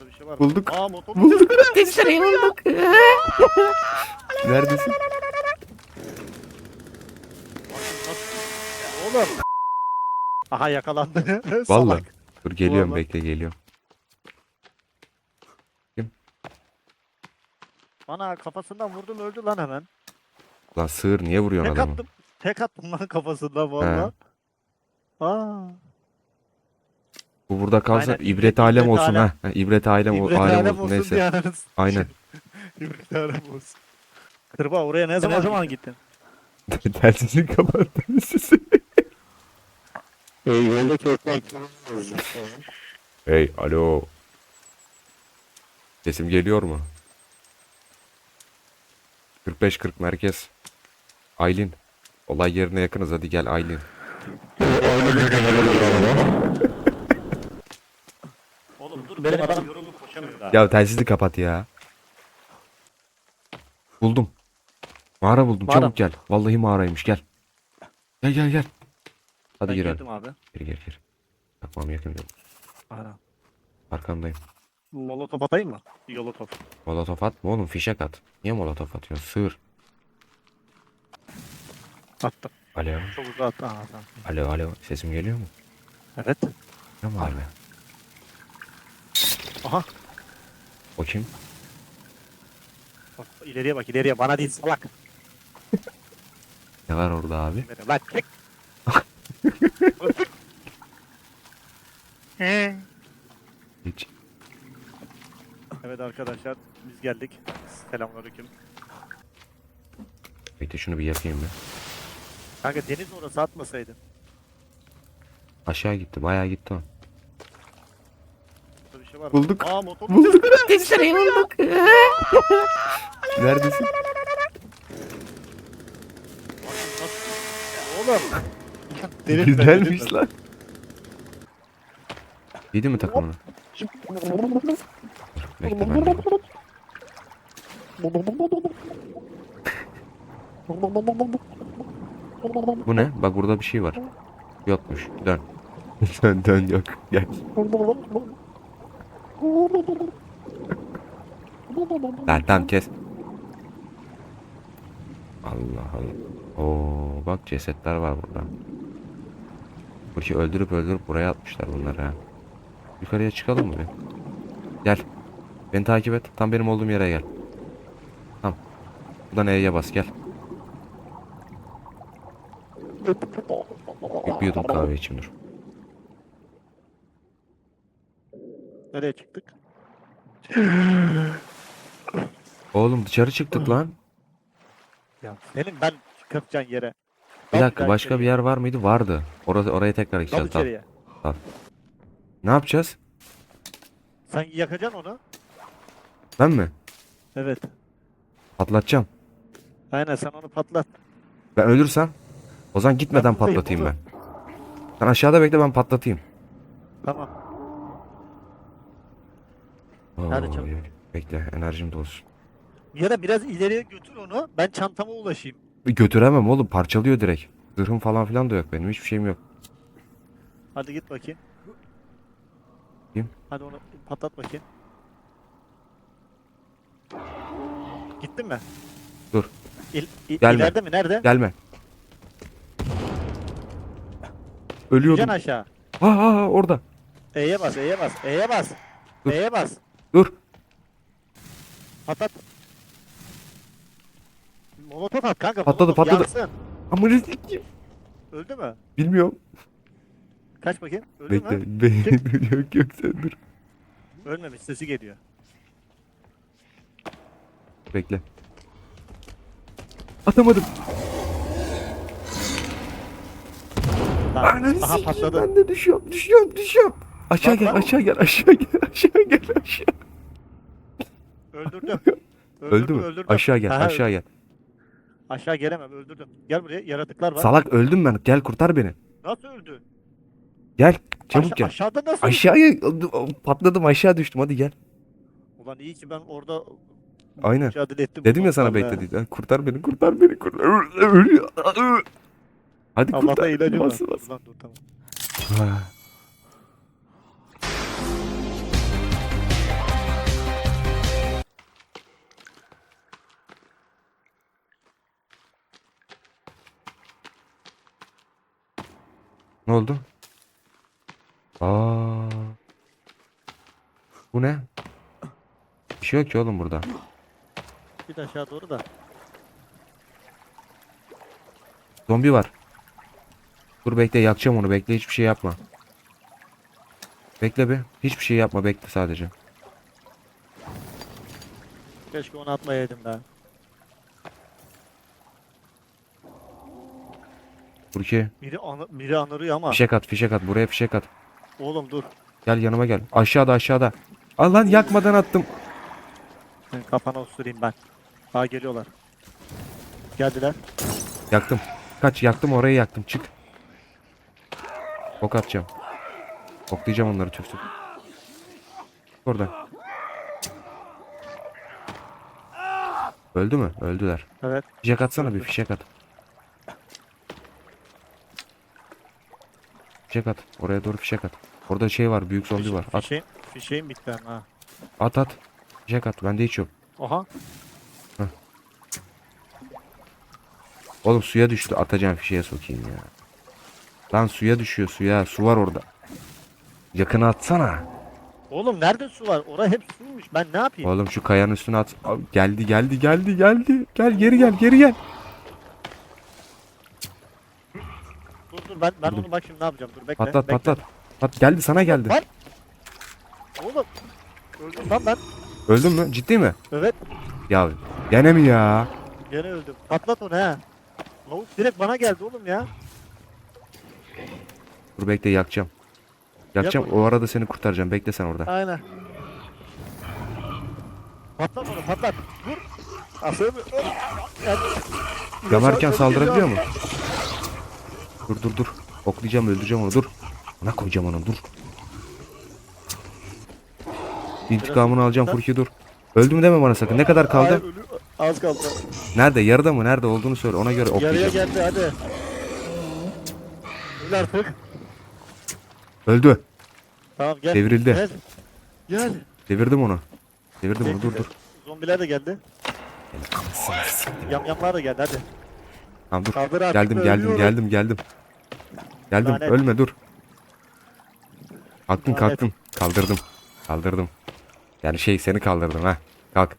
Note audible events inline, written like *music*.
Burada bir şey var mı? Bulduk. Aa motor. Bulduk. Testereyi bulduk. Neredesin? Oğlum. Aha yakalandı. *laughs* Vallahi. Salak. Dur geliyorum Vallahi. bekle geliyorum. Bana kafasından vurdum öldü lan hemen. Lan sığır niye vuruyorsun Tek adamı? attım. Tek attım lan kafasından valla. Aa. Bu burada kalsa Aynen, ibret ibret- alem ibret olsun alem. ha. İbret alem, İbret alem, alem olsun olsun neyse. Aynen. *laughs* İbret alem olsun. Kırba oraya ne zaman, ne zaman gittin? *laughs* Telsizini kapattın sesi. Yoldaki ortak. Hey alo. Sesim geliyor mu? 45-40 merkez. Aylin. Olay yerine yakınız hadi gel Aylin. Benim adam yorulup koşamıyor daha. Ya telsizi kapat ya. Buldum. Mağara buldum Mağara çabuk mı? gel. Vallahi mağaraymış gel. Gel gel gel. Hadi Ben girelim. girdim abi. Gir gir gir. Bakmam yakın yok. Ana. Arkandayım. Molotof atayım mı? Yolotof. Molotof atma oğlum fişek at. Niye molotof atıyorsun? Sığır. Attım. Alo. Çok uzağa attı. Aha, tamam. Alo alo. Sesim geliyor mu? Evet. Ne var abi? Aha. O kim? Bak, ileriye bak ileriye bana değil salak. *laughs* Ne var orada abi? Lan çek. *laughs* He. Hiç. evet arkadaşlar biz geldik. Selamünaleyküm. Bekle şunu bir yapayım mı? Kanka deniz orası atmasaydın. Aşağı gitti. Bayağı gitti o. Var? Bulduk. Aa motor. Bulduk. Testereyi bulduk. *laughs* Neredesin? Oğlum. Deniz Güzelmiş lan. Yedi mi takımını? Bekle ben de. Bu ne? Bak burada bir şey var. Yokmuş. Dön. *laughs* dön dön yok. Gel. Lan tamam kes. Allah Allah. Oo bak cesetler var burada. Bu işi öldürüp öldürüp buraya atmışlar bunları ha. Yukarıya çıkalım mı? Gel. Beni takip et. Tam benim olduğum yere gel. Tamam. Buradan E'ye bas gel. Bir yudum kahve içeyim dur. Nereye çıktık? Oğlum dışarı çıktık lan. Ya senin ben çıkacağın yere. Bir dakika başka bir yer var mıydı? Vardı. Orası oraya tekrar Dal gideceğiz. Tamam. içeriye. Ne yapacağız? Sen yakacaksın onu. Ben mi? Evet. Patlatacağım. Aynen sen onu patlat. Ben ölürsem o zaman gitmeden buradayım, patlatayım ben. Sen aşağıda bekle ben patlatayım. Tamam. Hadi çabuk. Bekle enerjim dolsun. Ya da biraz ileriye götür onu. Ben çantama ulaşayım. Götüremem oğlum parçalıyor direkt. Zırhım falan filan da yok benim hiçbir şeyim yok. Hadi git bakayım. Kim? Hadi onu patlat bakayım. Gittin mi? Dur. İl, i- Gelme. İleride mi? Nerede? Gelme. Ölüyordum. Gideceksin aşağı. Aa, aa, orada. E'ye bas, E'ye bas, E'ye bas. Dur. E'ye bas. Dur. Patlat. Molotof at kanka. Patladı, molotof patladı. Yansın. Amına sikeyim. Öldü mü? Bilmiyorum. Kaç bakayım. Öldü mü? Bekle. *laughs* yok yok sen dur. Ölmemiş. Sesi geliyor. Bekle. Atamadım. Tamam. Ananı Aha sikeyim patladı. ben de düşüyorum düşüyorum düşüyorum. Aşağı Bak, gel bak. aşağı gel aşağı gel *laughs* aşağı gel aşağı. Öldürdüm. *laughs* Öldü mü? Öldürdüm. Aşağı gel Aha, aşağı gel. Aşağı gelemem. Öldürdüm. Gel buraya. Yaratıklar var. Salak öldüm ben gel kurtar beni. Nasıl öldü? Gel çabuk Aşa- gel. Aşağıda nasıl? Aşağıya patladım aşağı düştüm hadi gel. Ulan iyi ki ben orada Aynen. mücadele ettim. Dedim ya sana bekle diye. Kurtar beni kurtar beni kurtar. Ölüyor. Hadi kurtar. Allah'ta ilacı var. Bas, bas. Ulan dur tamam. Ah. Ne oldu? Aa. Bu ne? Bir şey yok ki oğlum burada. Git aşağı doğru da. Zombi var. Dur bekle yakacağım onu bekle hiçbir şey yapma. Bekle be. Hiçbir şey yapma bekle sadece. Keşke onu atmayaydım ben. Burki Biri, anı, biri anırıyor ama. fişek at fişek at buraya fişek at. Oğlum dur. Gel yanıma gel. Aşağıda aşağıda. Al lan yakmadan attım. Senin kafana osurayım ben. Daha geliyorlar. Geldiler. Yaktım. Kaç yaktım orayı yaktım çık. Ok atacağım. Oklayacağım onları tüf tüf. Orada. Öldü mü? Öldüler. Evet. Fişek atsana bir fişek at. Fişek at. Oraya doğru fişek at. Orada şey var. Büyük zombi Fiş- var. At. Fişeğim, fişeğim bitti benim ha. At at. Fişek at. Bende hiç yok. Oha. Oğlum suya düştü. Atacağım fişeğe sokayım ya. Lan suya düşüyor suya. Su var orada. Yakına atsana. Oğlum nerede su var? Orada hep suymuş. Ben ne yapayım? Oğlum şu kayanın üstüne at. Abi, geldi geldi geldi geldi. Gel geri gel geri gel. Ben, ben Dur, onu bak şimdi ne yapacağım? Dur bekle. Patlat bekle. patlat. Pat geldi sana geldi. Lan! Oğlum. Öldüm lan ben. Öldün mü? Ciddi mi? Evet. Ya gene mi ya? Gene öldüm. Patlat onu he. Lavuk direkt bana geldi oğlum ya. Dur bekle yakacağım. Yakacağım. onu. O arada seni kurtaracağım. Bekle sen orada. Aynen. Patlat onu patlat. Vur. Aferin. Yani, Yanarken saldırabiliyor mu? Dur dur dur. Oklayacağım öldüreceğim onu dur. Ona koyacağım onu dur. İntikamını alacağım Furki dur. Öldü mü deme bana sakın. Ne kadar kaldı? Hayır, ölü- Az kaldı. Nerede? Yarıda mı? Nerede olduğunu söyle. Ona göre Yarıya oklayacağım. geldi hadi. Öl artık. Öldü. Tamam gel. Devrildi. Gel. Gel. Devirdim onu. Devirdim onu. Dur dur. Zombiler de geldi. Yamyamlar da geldi hadi. Tamam dur. Kaldır artık. Geldim geldim ölüyorum. geldim geldim. Geldim. Lanet. Ölme dur. Kalktın Lanet. kalktın. Kaldırdım. Kaldırdım. Yani şey seni kaldırdım ha. Kalk.